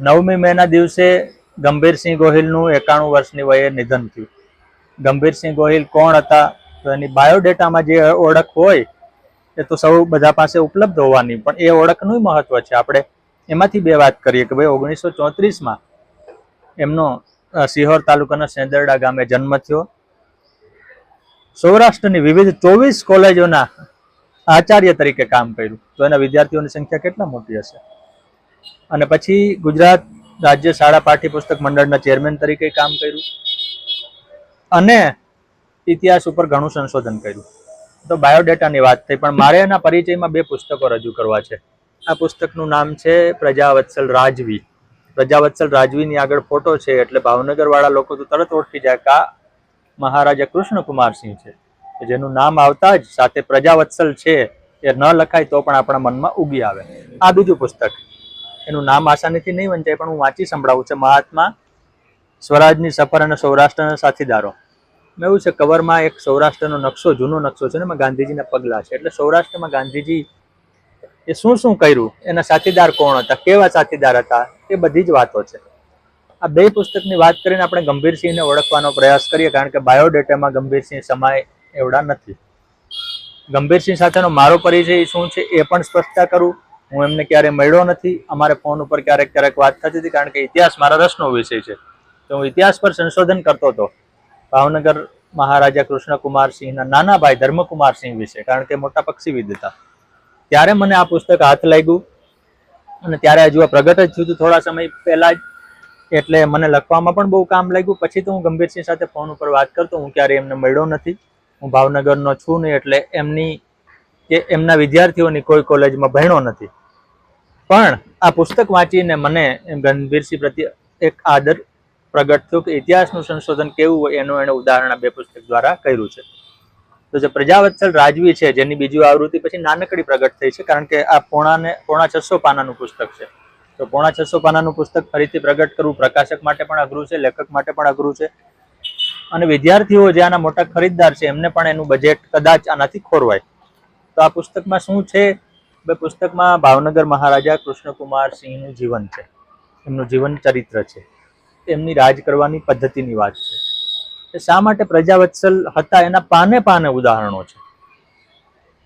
નવમી મેના દિવસે ગંભીરસિંહ ગોહિલનું એકાણું વર્ષની વયે નિધન થયું. ગંભીરસિંહ ગોહિલ કોણ હતા? તો એની બાયોડેટામાં જે ઓળખ હોય એ તો સૌ બધા પાસે ઉપલબ્ધ હોવાની, પણ એ ઓળખનું મહત્વ છે. આપણે એમાંથી બે વાત કરીએ કે ભાઈ, ઓગણીસો ચોત્રીસમાં એમનો સિહોર તાલુકાના સેંદરડા ગામે જન્મ થયો. સૌરાષ્ટ્રની વિવિધ ચોવીસ કોલેજોના આચાર્ય તરીકે કામ કર્યું. તો એના વિદ્યાર્થીઓની સંખ્યા કેટલા મોટી હશે? અને પછી ગુજરાત રાજ્ય શાળા પાઠ્યપુસ્તક મંડળના ચેરમેન તરીકે કામ કર્યું. અને ઇતિહાસ ઉપર ઘણું સંશોધન કર્યું. તો બાયોડેટાની વાત થઈ, પણ મારે એના પરિચયમાં બે પુસ્તકો રજૂ કરવા છે. આ પુસ્તકનું નામ છે પ્રજાવત્સલ રાજવી. પ્રજાવત્સલ રાજવીની આગળ ફોટો છે, એટલે ભાવનગર વાળા લોકો તો તરત ઓળખી જાય કે મહારાજા કૃષ્ણકુમારસિંહ છે. જેનું નામ આવતા જ સાથે પ્રજાવત્સલ છે, એ ન લખાય તો પણ આપણા મનમાં ઉગી આવે. આ બીજું પુસ્તક. એનું નામ આસાનીથી નહીં વંચાય, પણ હું વાંચી સંભળાવું છે. મહાત્મા સ્વરાજની સફર અને સૌરાષ્ટ્રના સાથીદારો. મેં એવું છે, કવરમાં એક સૌરાષ્ટ્રનો નકશો, જૂનો નકશો છે ને, એમાં ગાંધીજીના પગલાં છે. એટલે સૌરાષ્ટ્રમાં ગાંધીજી એ શું શું કર્યું? એના સાથીદાર કોણ હતા? કેવા સાથીદાર હતા? એ બધી જ વાતો છે. આ બે પુસ્તકની વાત કરીને આપણે ગંભીરસિંહને ઓળખવાનો પ્રયાસ કરીએ, કારણ કે બાયોડેટામાં ગંભીરસિંહ સમાય એવડા નથી. ગંભીરસિંહ સાથેનો મારો પરિચય શું છે એ પણ સ્પષ્ટતા કરું. હું એમને ક્યારે મળ્યો નથી. અમારે ફોન ઉપર ક્યારેક ક્યારેક વાત થતી હતી કારણ કે ઇતિહાસ મારા રસનો વિષય છે. તો હું ઇતિહાસ પર સંશોધન કરતો હતો. ભાવનગર મહારાજા કૃષ્ણકુમાર સિંહના નાના ભાઈ ધર્મકુમાર સિંહ વિશે, કારણ કે મોટા પક્ષીવિદ હતા. ત્યારે મને આ પુસ્તક હાથ લાગ્યું અને ત્યારે હજુ આ પ્રગટ જ થયું થોડા સમય પહેલાં જ. એટલે મને લખવામાં પણ બહુ કામ લાગ્યું. પછી તો હું ગંભીરસિંહ સાથે ફોન ઉપર વાત કરતો, હું ક્યારેય એમને મળ્યો નથી. હું ભાવનગરનો છું નહીં, એટલે એમની કે એમના વિદ્યાર્થીઓની કોઈ કોલેજમાં ભણ્યો નથી. પણ આ પુસ્તક વાંચીને મને ગંભીરસિંહ પ્રત્યે એક આદર પ્રગટ થયો કે ઇતિહાસનું સંશોધન કેવું હોય એનું એણે ઉદાહરણ બે પુસ્તક દ્વારા કર્યું છે. તો જે પ્રજાવત્સલ રાજવી છે, જેની બીજી આવૃત્તિ પછી નાનકડી પ્રગટ થઈ છે, કારણ કે આ પોણાને, પોણા છસો પાનાનું પુસ્તક છે. તો પોણા છસો પાનાનું પુસ્તક ફરીથી પ્રગટ કરવું પ્રકાશક માટે પણ અઘરું છે, લેખક માટે પણ અઘરું છે. અને વિદ્યાર્થીઓ જે આના મોટા ખરીદદાર છે, એમને પણ એનું બજેટ કદાચ આનાથી ખોરવાય. તો આ પુસ્તકમાં શું છે? પુસ્તકમાં ભાવનગર મહારાજા કૃષ્ણકુમાર સિંહનું જીવન છે. એમનું જીવન ચરિત્ર છે. એમની રાજ કરવાની પદ્ધતિની વાત છે. એ શા માટે પ્રજાવત્સલ હતા? એના પાને પાને ઉદાહરણો છે.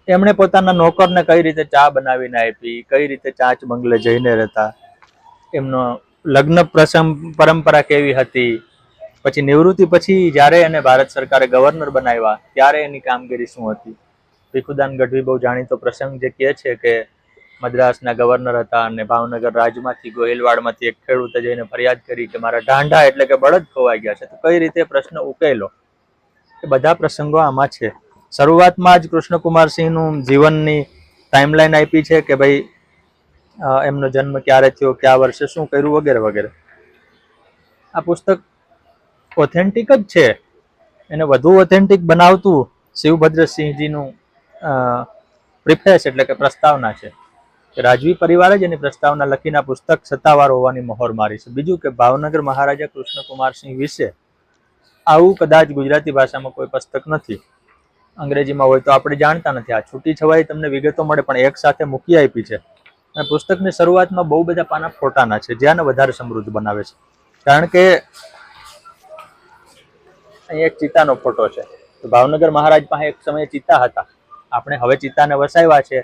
એમણે પોતાના નોકરને કઈ રીતે ચા બનાવીને આપી, કઈ રીતે ચાંચ બંગલે જઈને રહેતા, એમનો લગ્ન પ્રસંગ, પરંપરા કેવી હતી, પછી નિવૃત્તિ પછી જ્યારે એને ભારત સરકારે ગવર્નર બનાવ્યા, ત્યારે એની કામગીરી શું હતી? ભીખુદાન ગઢવી બહુ જાણીતો પ્રસંગ જે કહે છે કે મદ્રાસના ગવર્નર હતા અને ભાવનગર રાજમાંથી ગોહિલવાડમાંથી એક ખેડૂતે જઈને ફરિયાદ કરી કે મારા ઢાંઢા એટલે કે બળદ ખોવાઈ ગયા છે. તો કઈ રીતે પ્રશ્ન ઉકેલો? એ બધા પ્રસંગો આમાં છે. શરૂઆતમાં જ કૃષ્ણકુમારસિંહનું જીવનની ટાઈમલાઈન આપી છે કે ભાઈ એમનો જન્મ ક્યારે થયો, કયા વર્ષે, શું કર્યું વગેરે વગેરે. આ પુસ્તક ઓથેન્ટિક જ છે. એને વધુ ઓથેન્ટિક બનાવતું શિવભદ્રસિંહજીનું પ્રિફેસ એટલે કે પ્રસ્તાવના છે. રાજવી પરિવારે જ એની પ્રસ્તાવના લખીને પુસ્તક સત્તાવાર હોવાની મહોર મારી છે. બીજું કે ભાવનગર મહારાજા કૃષ્ણકુમારસિંહ વિશે આવું કદાચ ગુજરાતી ભાષામાં કોઈ પુસ્તક નથી. અંગ્રેજીમાં હોય તો આપણે જાણતા નથી. આ છૂટી છવાઈ તમને વિગતો મળે, પણ એક સાથે મૂકી આપી છે. અને પુસ્તકની શરૂઆતમાં બહુ બધા પાના ફોટાના છે. જ્યાં વધારે સમૃદ્ધ બનાવે છે. કારણ કે અહીં એક ચિત્તાનો ફોટો છે. તો ભાવનગર મહારાજ પાસે એક સમયે ચિત્તા હતા. આપણે હવે ચિત્તાને વસાવ્યા છે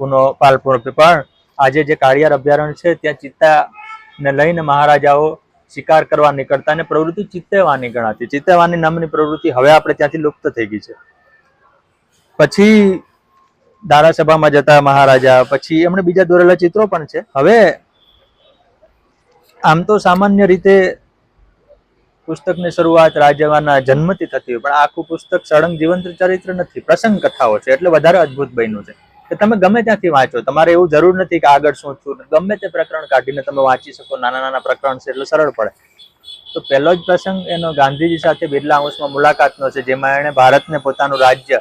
પૂનો પાલપુર પણ આજે જે કાળિયાર અભયારણ્ય છે, ત્યાં ચિત્તાને લઈને મહારાજાઓ શિકાર કરવા નીકળતા અને પ્રવૃત્તિ ચિત્તેવાની ગણાતી. ચિત્તેવાની નામની પ્રવૃત્તિ હવે આપણે ત્યાંથી લુપ્ત થઈ ગઈ છે. પછી ધારાસભામાં જતા મહારાજા, પછી એમણે બીજા દોરેલા ચિત્રો પણ છે. હવે આમ તો સામાન્ય રીતે પુસ્તકની શરૂઆત રાજાના જન્મથી થતી હોય, પણ આખું પુસ્તક સળંગ જીવંત ચરિત્ર નથી, પ્રસંગ કથાઓ છે, એટલે વધારે અદ્ભુત બન્યું છે. કે તમે ગમે ત્યાંથી વાંચો, તમારે એવું જરૂર નથી કે આગળ શું થયું ગમે તે પ્રકરણ કાઢીને તમે વાંચી શકો, નાના નાના પ્રકરણ છે એટલે સરળ પડે. તો પહેલો જ પ્રસંગ એનો ગાંધીજી સાથે બિરલા હાઉસમાં મુલાકાતનો છે, જેમાં એણે ભારતને પોતાનું રાજ્ય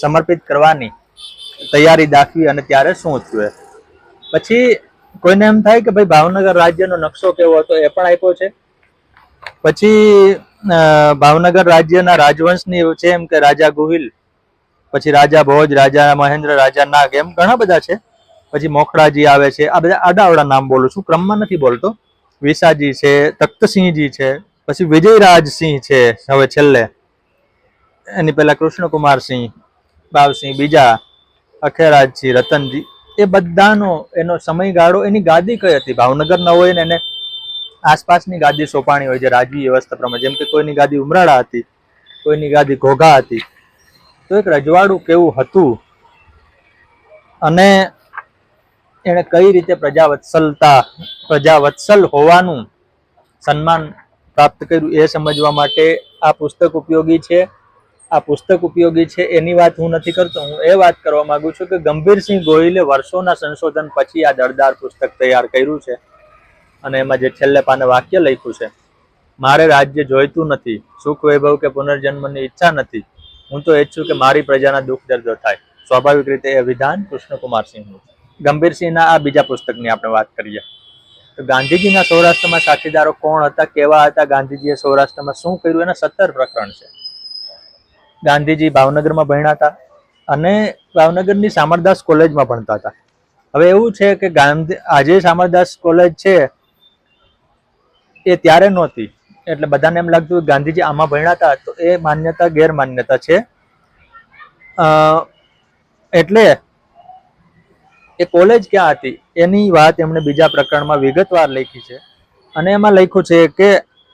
સમર્પિત કરવાની તૈયારી દાખવી અને ત્યારે શું થયું. પછી કોઈને એમ થાય કે ભાઈ ભાવનગર રાજ્યનો નકશો કેવો હતો એ પણ આપ્યો છે. પછી ભાવનગર રાજ્યના રાજવંશની છે એમ કે રાજા ગોહિલ, પછી રાજા ભોજ, રાજા મહેન્દ્ર, રાજા નાગ એમ ઘણા બધા છે. પછી મોખડાજી આવે છે. આ બધા આડાવડા નામ બોલું છું, ક્રમમાં નથી બોલતો. વિસાજી છે, તખ્તસિંહજી છે, પછી વિજયરાજસિંહ છે, હવે છેલ્લે. એની પહેલા કૃષ્ણકુમારસિંહ, બાવસિંહ, બીજા અખેરાજસિંહ, રતનજી, એ બધાનો એનો સમયગાળો એની ગાદી કઈ હતી? ભાવનગર ન હોય ને એને આસપાસની ગાદી સોંપાણી હોય છે રાજવી વ્યવસ્થા પ્રમાણે, જેમ કે કોઈની ગાદી ઉમરાળા હતી, કોઈની ગાદી ઘોઘા હતી. તો એક રજવાડું કેવું હતું અને એણે કઈ રીતે પ્રજાવત્સલતા, પ્રજાવત્સલ હોવાનું સન્માન પ્રાપ્ત કર્યું એ સમજવા માટે આ પુસ્તક ઉપયોગી છે. આ પુસ્તક ઉપયોગી છે એની વાત હું નથી કરતો. હું એ વાત કરવા માંગુ છું કે ગંભીરસિંહ ગોહિલે વર્ષોના સંશોધન પછી આ દળદાર પુસ્તક તૈયાર કર્યું છે. અને એમાં જે છેલ્લે પાને વાક્ય લખ્યું છે, મારે રાજ્ય જોઈતું નથી, સુખ વૈભવ કે પુનર્જન્મની ઈચ્છા નથી. હું તો ઈચ્છું કે મારી પ્રજાના દુઃખ દર્દો થાય. સ્વાભાવિક રીતે એ વિધાન કૃષ્ણકુમારસિંહનું ગંભીરસિંહના આ બીજા પુસ્તકની આપણે વાત કરીએ. તો ગાંધીજીના સૌરાષ્ટ્રમાં સાથીદારો કોણ હતા, કેવા હતા, ગાંધીજીએ સૌરાષ્ટ્રમાં શું કર્યું, એના સત્તર પ્રકરણ છે. ગાંધીજી ભાવનગરમાં ભણ્યા હતા અને ભાવનગરની સામરદાસ કોલેજમાં ભણતા હતા. હવે એવું છે કે ગાંધી, આજે સામરદાસ કોલેજ છે એ ત્યારે નહોતી. એટલે બધાને એમ લાગતું ગાંધીજી આમાં ભણ્યા હતા, તો એ માન્યતા ગેરમાન્યતા છે. એટલે એ કોલેજ ક્યાં હતી? એની વાત એમણે બીજા પ્રકરણમાં વિગતવાર લખી છે. અને એમાં લખ્યું છે કે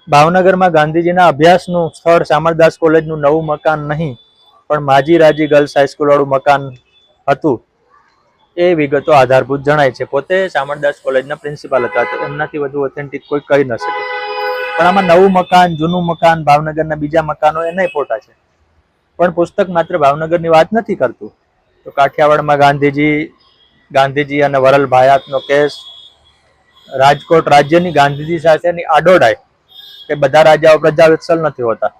ભાવનગરમાં ગાંધીજીના અભ્યાસનું સ્થળ શામળદાસ કોલેજનું નવું મકાન નહીં, પણ માજી રાજી ગર્લ્સ હાઈસ્કૂલવાળું મકાન હતું. એ વિગતો આધારભૂત જણાય છે. પોતે શામળદાસ કોલેજના પ્રિન્સિપાલ હતા તો એમનાથી વધુ ઓથેન્ટિક કોઈ કહી ન શકે. પણ આમાં નવું મકાન, જૂનું મકાન, ભાવનગરના બીજા મકાનો એ નહીં ફોટા છે. પણ પુસ્તક માત્ર ભાવનગરની વાત નથી કરતું. તો કાઠિયાવાડમાં ગાંધીજી ગાંધીજી અને વરલ ભાયાતનો કેસ રાજકોટ રાજ્યની ગાંધીજી સાથેની આડોડાઈ કે બધા રાજાઓ પ્રજાવત્સલ નથી હોતા.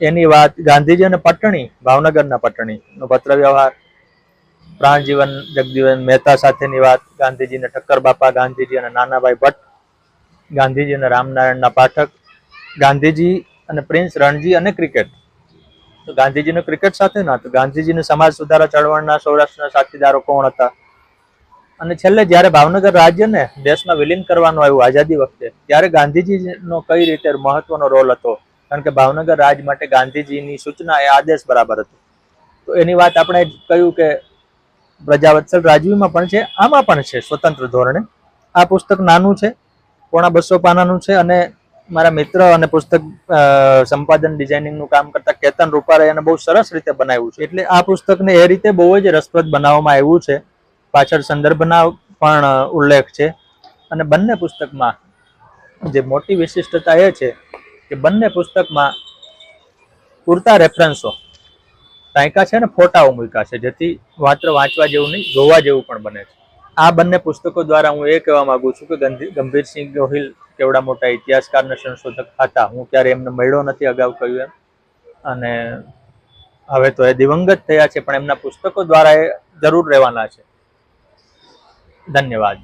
એની વાત ગાંધીજી અને પટણી, ભાવનગરના પટણીનો પત્ર વ્યવહાર પ્રાણજીવન જગજીવન મહેતા સાથેની વાત, ગાંધીજીને ઠક્કર બાપા, ગાંધીજી અને નાનાભાઈ ભટ્ટ, ગાંધીજી અને રામનારાયણના પાઠક, ગાંધીજી અને પ્રિન્સ રણજી અને ક્રિકેટ. તો ગાંધીજીનો ક્રિકેટ સાથે ના, તો ગાંધીજીને સમાજ સુધારા ચળવળના સૌરાષ્ટ્રના સાથીદારો કોણ હતા? અને છેલ્લે જ્યારે ભાવનગર રાજ્યને દેશમાં વિલીન કરવાનું આવ્યું આઝાદી વખતે, ત્યારે ગાંધીજીનો કઈ રીતે મહત્વનો રોલ હતો? કારણ કે ભાવનગર રાજ માટે ગાંધીજીની સૂચના એ આદેશ બરાબર હતો. તો એની વાત આપણે કહ્યું કે પ્રજાવત્સલ રાજવીમાં પણ છે, આમાં પણ છે સ્વતંત્ર ધોરણે. આ પુસ્તક નાનું છે, પોણા બસો પાનાનું છે અને મારા મિત્ર અને પુસ્તક સંપાદન ડિઝાઇનિંગનું કામ કરતા કેતન રૂપારે એને બહુ સરસ રીતે બનાવ્યું છે. એટલે આ પુસ્તકને એ રીતે બહુ જ રસપ્રદ બનાવવામાં આવ્યું છે. પાછળ સંદર્ભના પણ ઉલ્લેખ છે. અને બંને પુસ્તકમાં જે મોટી વિશિષ્ટતા એ છે કે બંને પુસ્તકમાં પૂરતા રેફરન્સો ટાંકા છે ને ફોટાઓ મૂક્યા છે, જેથી માત્ર વાંચવા જેવું નહીં, જોવા જેવું પણ બને છે. આ બંને પુસ્તકો દ્વારા હું એ કહેવા માંગુ છું કે ગંભીરસિંહ ગોહિલ કેવડા મોટા ઇતિહાસકારના સંશોધક હતા. હું ક્યારે એમને મળ્યો નથી અગાઉ કહ્યું એમ. અને હવે તો એ દિવંગત થયા છે, પણ એમના પુસ્તકો દ્વારા એ જરૂર રહેવાના છે. ધન્યવાદ.